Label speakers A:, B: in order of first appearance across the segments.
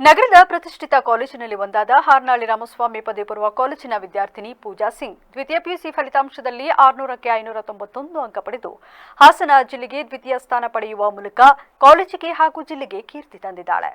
A: ನಗರದ ಪ್ರತಿಷ್ಠಿತ ಕಾಲೇಜಿನಲ್ಲಿ ಒಂದಾದ ಹಾರ್ನಾಳಿ ರಾಮಸ್ವಾಮಿ ಪದವಿ ಪೂರ್ವ ಕಾಲೇಜಿನ ವಿದ್ಯಾರ್ಥಿನಿ ಪೂಜಾ ಸಿಂಗ್, ದ್ವಿತೀಯ ಪಿಯುಸಿ ಫಲಿತಾಂಶದಲ್ಲಿ ಆರುನೂರಕ್ಕೆ ಐನೂರ ತೊಂಬತ್ತೊಂದು ಅಂಕ ಪಡೆದು ಹಾಸನ ಜಿಲ್ಲೆಗೆ ದ್ವಿತೀಯ ಸ್ಥಾನ ಪಡೆಯುವ ಮೂಲಕ ಕಾಲೇಜಿಗೆ ಹಾಗೂ ಜಿಲ್ಲೆಗೆ ಕೀರ್ತಿ ತಂದಿದ್ದಾಳೆ.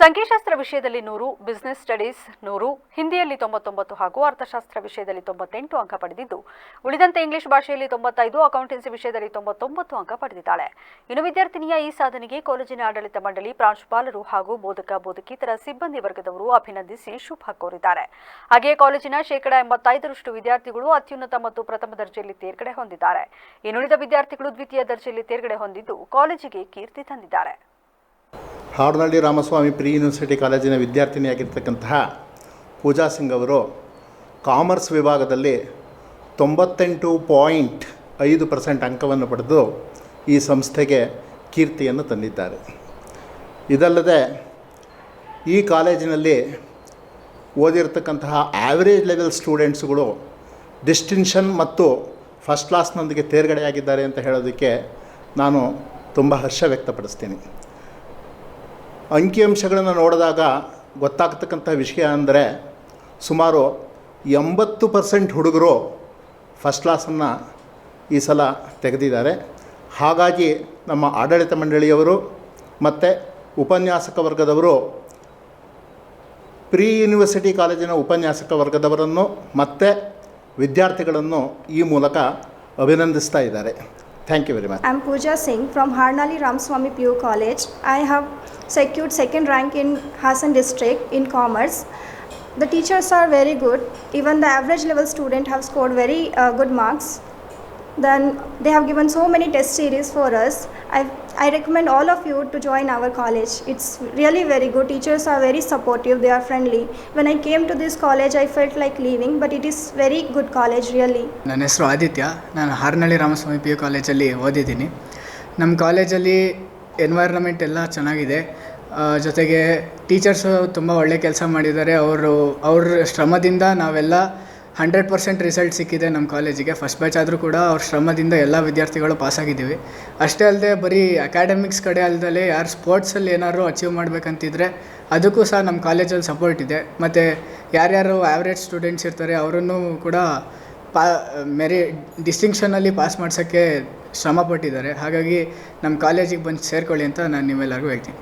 A: ಸಂಖ್ಯಾಶಾಸ್ತ್ರ ವಿಷಯದಲ್ಲಿ ನೂರು ಬಿಸಿನೆಸ್ ಸ್ಟಡೀಸ್ ನೂರು, ಹಿಂದಿಯಲ್ಲಿ ತೊಂಬತ್ತೊಂಬತ್ತು ಹಾಗೂ ಅರ್ಥಶಾಸ್ತ್ರ ವಿಷಯದಲ್ಲಿ ತೊಂಬತ್ತೆಂಟು ಅಂಕ ಪಡೆದಿದ್ದು, ಉಳಿದಂತೆ ಇಂಗ್ಲಿಷ್ ಭಾಷೆಯಲ್ಲಿ ತೊಂಬತ್ತೈದು ಅಕೌಂಟೆನ್ಸಿ ವಿಷಯದಲ್ಲಿ ತೊಂಬತ್ತೊಂಬತ್ತು ಅಂಕ ಪಡೆದಿದ್ದಾಳೆ. ಇನ್ನು ವಿದ್ಯಾರ್ಥಿನಿಯ ಈ ಸಾಧನೆಗೆ ಕಾಲೇಜಿನ ಆಡಳಿತ ಮಂಡಳಿ ಪ್ರಾಂಶುಪಾಲರು ಹಾಗೂ ಬೋಧಕ, ಬೋಧಕಿತರ ಸಿಬ್ಬಂದಿ ವರ್ಗದವರು ಅಭಿನಂದಿಸಿ ಶುಭ ಕೋರಿದ್ದಾರೆ. ಹಾಗೆಯೇ ಕಾಲೇಜಿನ ಶೇಕಡಾ ಎಂಬತ್ತೈದರಷ್ಟು ವಿದ್ಯಾರ್ಥಿಗಳು ಅತ್ಯುನ್ನತ ಮತ್ತು ಪ್ರಥಮ ದರ್ಜೆಯಲ್ಲಿ ತೇರ್ಗಡೆ ಹೊಂದಿದ್ದಾರೆ. ಇನ್ನುಳಿದ ವಿದ್ಯಾರ್ಥಿಗಳು ದ್ವಿತೀಯ ದರ್ಜೆಯಲ್ಲಿ ತೇರ್ಗಡೆ ಹೊಂದಿದ್ದು ಕಾಲೇಜಿಗೆ ಕೀರ್ತಿ ತಂದಿದ್ದಾರೆ.
B: ಹಾರ್ನಳ್ಳಿ ರಾಮಸ್ವಾಮಿ ಪ್ರಿ ಯೂನಿವರ್ಸಿಟಿ ಕಾಲೇಜಿನ ವಿದ್ಯಾರ್ಥಿನಿಯಾಗಿರ್ತಕ್ಕಂತಹ ಪೂಜಾ ಸಿಂಗ್ ಅವರು ಕಾಮರ್ಸ್ ವಿಭಾಗದಲ್ಲಿ ತೊಂಬತ್ತೆಂಟು ಪಾಯಿಂಟ್ ಐದು ಪರ್ಸೆಂಟ್ ಅಂಕವನ್ನು ಪಡೆದು ಈ ಸಂಸ್ಥೆಗೆ ಕೀರ್ತಿಯನ್ನು ತಂದಿದ್ದಾರೆ. ಇದಲ್ಲದೆ ಈ ಕಾಲೇಜಿನಲ್ಲಿ ಓದಿರ್ತಕ್ಕಂತಹ ಆ್ಯಾವರೇಜ್ ಲೆವೆಲ್ ಸ್ಟೂಡೆಂಟ್ಸ್ಗಳು ಡಿಸ್ಟಿನ್ಷನ್ ಮತ್ತು ಫಸ್ಟ್ ಕ್ಲಾಸ್ನೊಂದಿಗೆ ತೇರ್ಗಡೆಯಾಗಿದ್ದಾರೆ ಅಂತ ಹೇಳೋದಕ್ಕೆ ನಾನು ತುಂಬ ಹರ್ಷ ವ್ಯಕ್ತಪಡಿಸ್ತೀನಿ. ಅಂಕಿಅಂಶಗಳನ್ನು ನೋಡಿದಾಗ ಗೊತ್ತಾಗ್ತಕ್ಕಂಥ ವಿಷಯ ಅಂದರೆ ಸುಮಾರು ಎಂಬತ್ತು ಪರ್ಸೆಂಟ್ ಹುಡುಗರು ಫಸ್ಟ್ ಕ್ಲಾಸನ್ನು ಈ ಸಲ ತೆಗೆದಿದ್ದಾರೆ. ಹಾಗಾಗಿ ನಮ್ಮ ಆಡಳಿತ ಮಂಡಳಿಯವರು ಮತ್ತು ಉಪನ್ಯಾಸಕ ವರ್ಗದವರು ಪ್ರೀ ಯೂನಿವರ್ಸಿಟಿ ಕಾಲೇಜಿನ ಉಪನ್ಯಾಸಕ ವರ್ಗದವರನ್ನು ಮತ್ತು ವಿದ್ಯಾರ್ಥಿಗಳನ್ನು ಈ ಮೂಲಕ ಅಭಿನಂದಿಸ್ತಾ ಇದ್ದಾರೆ. Thank you very much.
C: I'm Pooja Singh from Harnali Ramswamy PU College. I have secured second rank in Hassan district in commerce. The teachers are very good. Even the average level student have scored very uh, good marks. Then they have given so many test series for us. I I recommend all of you to join our college. It's really very good. Teachers are very supportive. They are friendly. When I came to this college, I felt like leaving, but it is very good college really.
D: ನನ್ನ ಹೆಸರು ಆದಿತ್ಯ ನಾನು Haranahalli Ramaswamy P U ಕಾಲೇಜಲ್ಲಿ ಓದಿದ್ದೀನಿ ನಮ್ಮ ಕಾಲೇಜಲ್ಲಿ environment ಎಲ್ಲ ಚೆನ್ನಾಗಿದೆ ಜೊತೆಗೆ ಟೀಚರ್ಸು ತುಂಬ ಒಳ್ಳೆ ಕೆಲಸ ಮಾಡಿದ್ದಾರೆ ಅವರು ಅವ್ರ ಶ್ರಮದಿಂದ ನಾವೆಲ್ಲ ಹಂಡ್ರೆಡ್ ಪರ್ಸೆಂಟ್ ರಿಸಲ್ಟ್ ಸಿಕ್ಕಿದೆ ನಮ್ಮ ಕಾಲೇಜಿಗೆ. ಫಸ್ಟ್ ಬ್ಯಾಚ್ ಆದರೂ ಕೂಡ ಅವ್ರ ಶ್ರಮದಿಂದ ಎಲ್ಲ ವಿದ್ಯಾರ್ಥಿಗಳು ಪಾಸಾಗಿದ್ದೀವಿ ಅಷ್ಟೇ ಅಲ್ಲದೆ ಬರೀ ಅಕಾಡೆಮಿಕ್ಸ್ ಕಡೆ ಅಲ್ಲದೆ ಯಾರು ಸ್ಪೋರ್ಟ್ಸಲ್ಲಿ ಏನಾದರೂ ಅಚೀವ್ ಮಾಡಬೇಕಂತಿದ್ರೆ ಅದಕ್ಕೂ ಸಹ ನಮ್ಮ ಕಾಲೇಜಲ್ಲಿ ಸಪೋರ್ಟ್ ಇದೆ. ಮತ್ತು ಯಾರ್ಯಾರು ಆ್ಯಾವ್ರೇಜ್ ಸ್ಟೂಡೆಂಟ್ಸ್ ಇರ್ತಾರೆ ಅವರನ್ನು ಕೂಡ ಪಾ, ಮೆರಿ ಡಿಸ್ಟಿಂಕ್ಷನಲ್ಲಿ ಪಾಸ್ ಮಾಡ್ಸೋಕ್ಕೆ ಶ್ರಮಪಟ್ಟಿದ್ದಾರೆ. ಹಾಗಾಗಿ ನಮ್ಮ ಕಾಲೇಜಿಗೆ ಬಂದು ಸೇರ್ಕೊಳ್ಳಿ ಅಂತ ನಾನು ನಿಮ್ಮೆಲ್ಲರಿಗೂ ಹೇಳ್ತೀನಿ.